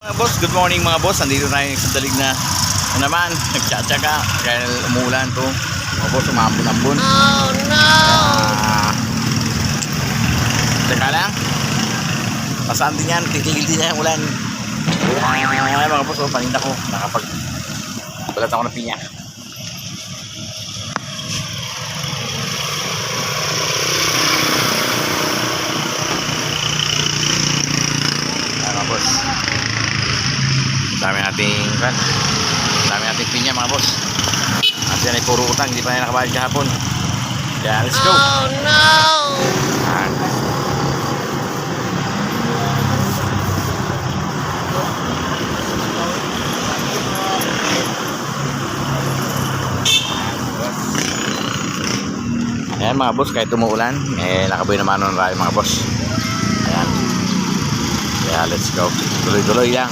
Mga boss, good morning mga boss. Andito tayo sa dalig na, na naman. Nagtsatsaga. Dahil umulan to. Mga boss, umambon-ambon. Oh no! Ah, teka lang. Pasaan din yan. Titigil din yan ulan. Ah, mga boss, oh, paninda ko. Nakapag... Balat ako ng pinya. Ayan mga boss. Dami nating kan. Dami nating pinya mga boss. At yan ay puro utang, hindi pa na nakabayad kahapon. Kaya let's go. Oh no! Ah. Ayan mga boss, kahit umuulan, eh nakaboy naman ng rayo mga boss. Ayan. Kaya let's go. Tuloy-tuloy lang.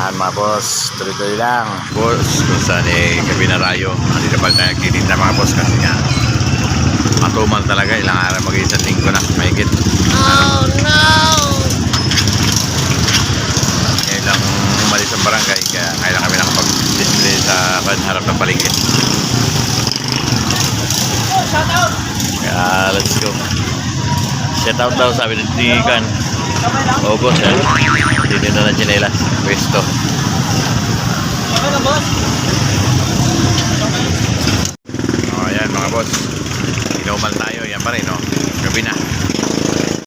Ayan mga boss, tuloy-tuloy lang. Boss, kung saan eh, gabi na rayo. Hindi na pala tayo nagtitinda mga boss kasi nga matumal talaga. Ilang araw mag isang linggo na. Mahigit. Oh no! Ngayon lang umalis ang barangay kaya ngayon lang kami nakapag-display sa harap ng paligid. Kaya let's go. Shout out daw sabi ni Tigan. August yan. Hindi na ng chinelas. Pwesto. Oh, ayan mga boss. Inuman tayo. Yan pa rin, no? Gabi na.